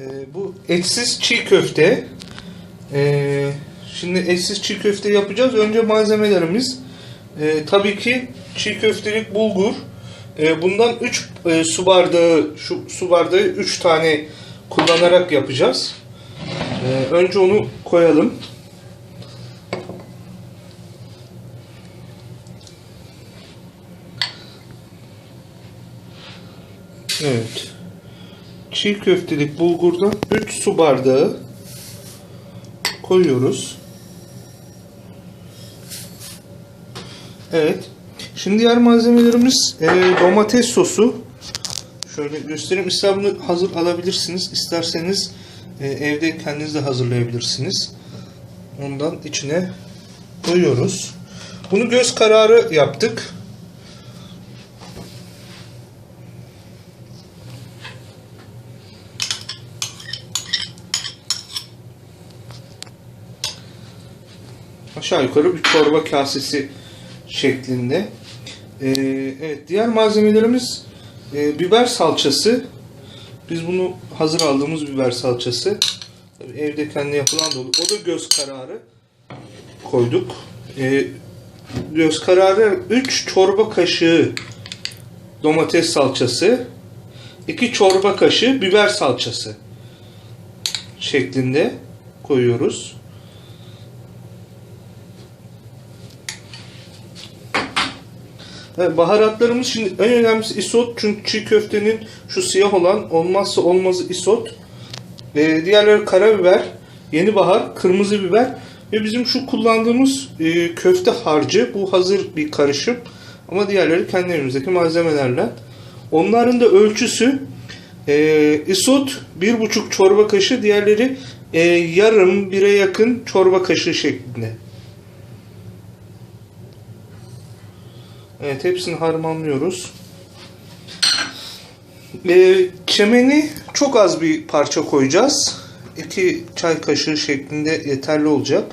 Ee, bu etsiz çiğ köfte. Ee, şimdi etsiz çiğ köfte yapacağız. Önce malzemelerimiz e, tabii ki çiğ köftelik bulgur. E, bundan 3 su bardağı şu su bardağı 3 tane kullanarak yapacağız. E, önce onu koyalım. Evet. Çiğ köftelik bulgurdan 3 su bardağı koyuyoruz. Evet. Şimdi diğer malzemelerimiz e, domates sosu. Şöyle göstereyim. İster bunu hazır alabilirsiniz. isterseniz e, evde kendiniz de hazırlayabilirsiniz. Ondan içine koyuyoruz. Bunu göz kararı yaptık. Aşağı yukarı bir çorba kasesi şeklinde. Ee, evet diğer malzemelerimiz e, biber salçası. Biz bunu hazır aldığımız biber salçası. Tabii evde kendi yapılan da olur. O da göz kararı koyduk. Ee, göz kararı 3 çorba kaşığı domates salçası, 2 çorba kaşığı biber salçası şeklinde koyuyoruz. Baharatlarımız şimdi en önemlisi isot çünkü çiğ köftenin şu siyah olan olmazsa olmazı isot. Ee, diğerleri karabiber, yeni bahar, kırmızı biber ve bizim şu kullandığımız e, köfte harcı bu hazır bir karışım ama diğerleri kendi evimizdeki malzemelerle. Onların da ölçüsü e, isot 1,5 çorba kaşığı diğerleri e, yarım bire yakın çorba kaşığı şeklinde. Evet hepsini harmanlıyoruz. Ee, çemeni çok az bir parça koyacağız. 2 çay kaşığı şeklinde yeterli olacak.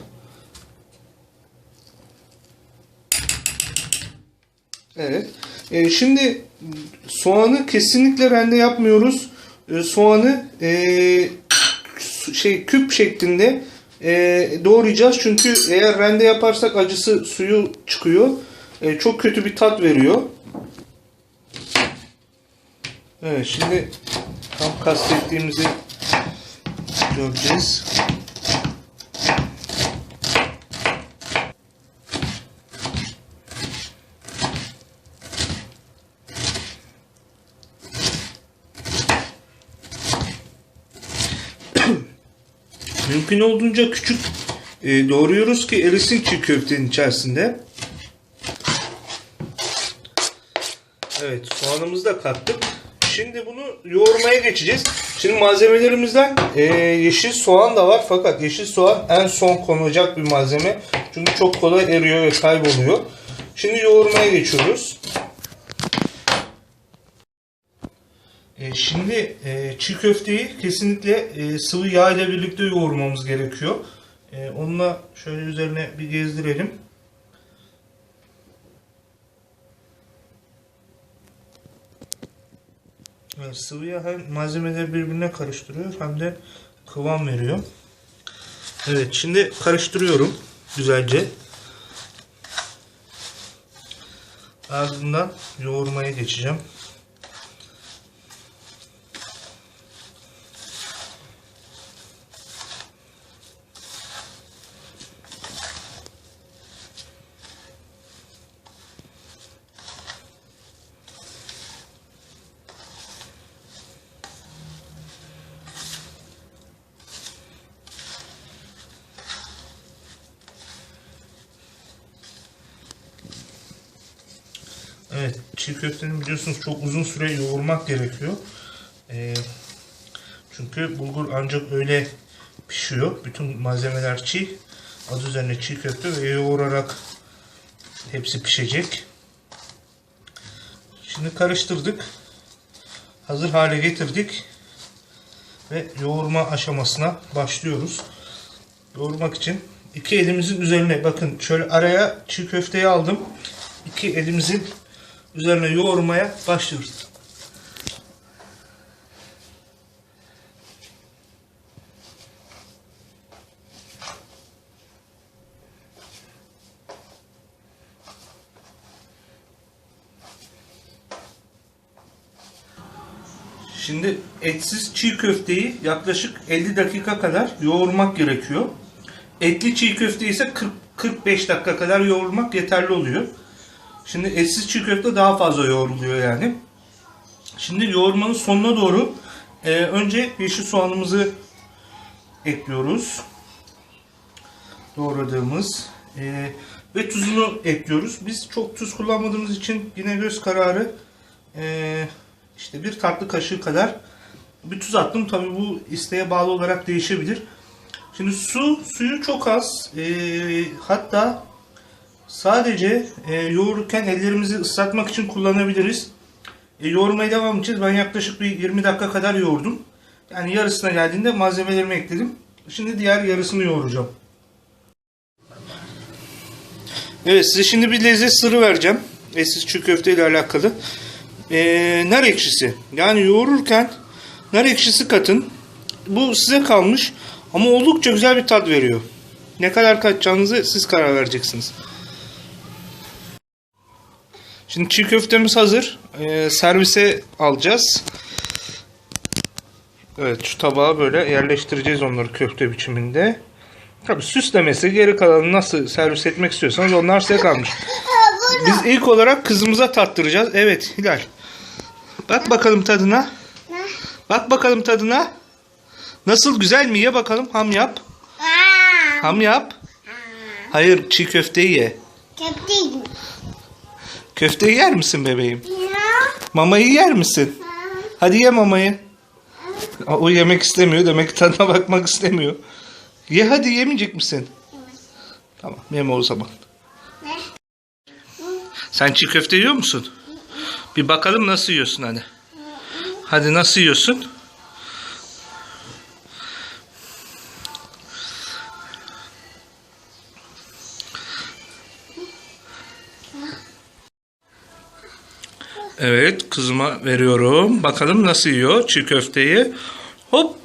Evet. Ee, şimdi soğanı kesinlikle rende yapmıyoruz. Ee, soğanı e, şey küp şeklinde e, doğrayacağız. Çünkü eğer rende yaparsak acısı suyu çıkıyor. E, çok kötü bir tat veriyor. Evet şimdi tam kastettiğimizi göreceğiz. Mümkün olduğunca küçük e, doğruyoruz ki erisin çiğ köftenin içerisinde. Evet soğanımızı da kattık. Şimdi bunu yoğurmaya geçeceğiz. Şimdi malzemelerimizden e, yeşil soğan da var fakat yeşil soğan en son konulacak bir malzeme. Çünkü çok kolay eriyor ve kayboluyor. Şimdi yoğurmaya geçiyoruz. E, şimdi e, çiğ köfteyi kesinlikle e, sıvı yağ ile birlikte yoğurmamız gerekiyor. E, onunla şöyle üzerine bir gezdirelim. Evet, sıvı yağ hem malzemeleri birbirine karıştırıyor hem de kıvam veriyor. Evet şimdi karıştırıyorum güzelce. Ardından yoğurmaya geçeceğim. Evet, çiğ köftenin biliyorsunuz çok uzun süre yoğurmak gerekiyor. Ee, çünkü bulgur ancak öyle pişiyor. Bütün malzemeler çiğ. Adı üzerine çiğ köfte ve yoğurarak hepsi pişecek. Şimdi karıştırdık. Hazır hale getirdik. Ve yoğurma aşamasına başlıyoruz. Yoğurmak için iki elimizin üzerine bakın şöyle araya çiğ köfteyi aldım. İki elimizin üzerine yoğurmaya başlıyoruz. Şimdi etsiz çiğ köfteyi yaklaşık 50 dakika kadar yoğurmak gerekiyor. Etli çiğ köfte ise 40 45 dakika kadar yoğurmak yeterli oluyor. Şimdi etsiz çiğ köfte daha fazla yoğruluyor yani. Şimdi yoğurmanın sonuna doğru e, önce yeşil soğanımızı ekliyoruz. Doğradığımız e, ve tuzunu ekliyoruz. Biz çok tuz kullanmadığımız için yine göz kararı e, işte bir tatlı kaşığı kadar bir tuz attım. Tabi bu isteğe bağlı olarak değişebilir. Şimdi su, suyu çok az. E, hatta sadece e, yoğururken ellerimizi ıslatmak için kullanabiliriz. E, yoğurmaya devam edeceğiz. Ben yaklaşık bir 20 dakika kadar yoğurdum. Yani yarısına geldiğinde malzemelerimi ekledim. Şimdi diğer yarısını yoğuracağım. Evet size şimdi bir lezzet sırrı vereceğim. Etsiz çiğ köfte ile alakalı. Ee, nar ekşisi. Yani yoğururken nar ekşisi katın. Bu size kalmış ama oldukça güzel bir tat veriyor. Ne kadar katacağınızı siz karar vereceksiniz. Şimdi çiğ köftemiz hazır. Ee, servise alacağız. Evet şu tabağa böyle yerleştireceğiz onları köfte biçiminde. Tabii süslemesi geri kalanı nasıl servis etmek istiyorsanız onlar size kalmış. Biz ilk olarak kızımıza tattıracağız. Evet Hilal. Bak bakalım tadına. Bak bakalım tadına. Nasıl güzel mi? Ye bakalım. Ham yap. Ham yap. Hayır çiğ köfteyi ye. Köfteyim. Köfteyi yer misin bebeğim? Ya. Mamayı yer misin? Hadi ye mamayı. O yemek istemiyor. Demek ki tadına bakmak istemiyor. Ye hadi yemeyecek misin? Tamam yeme o zaman. Ne? Sen çiğ köfte yiyor musun? Bir bakalım nasıl yiyorsun hadi. Hadi nasıl yiyorsun? Evet kızıma veriyorum. Bakalım nasıl yiyor çiğ köfteyi. Hop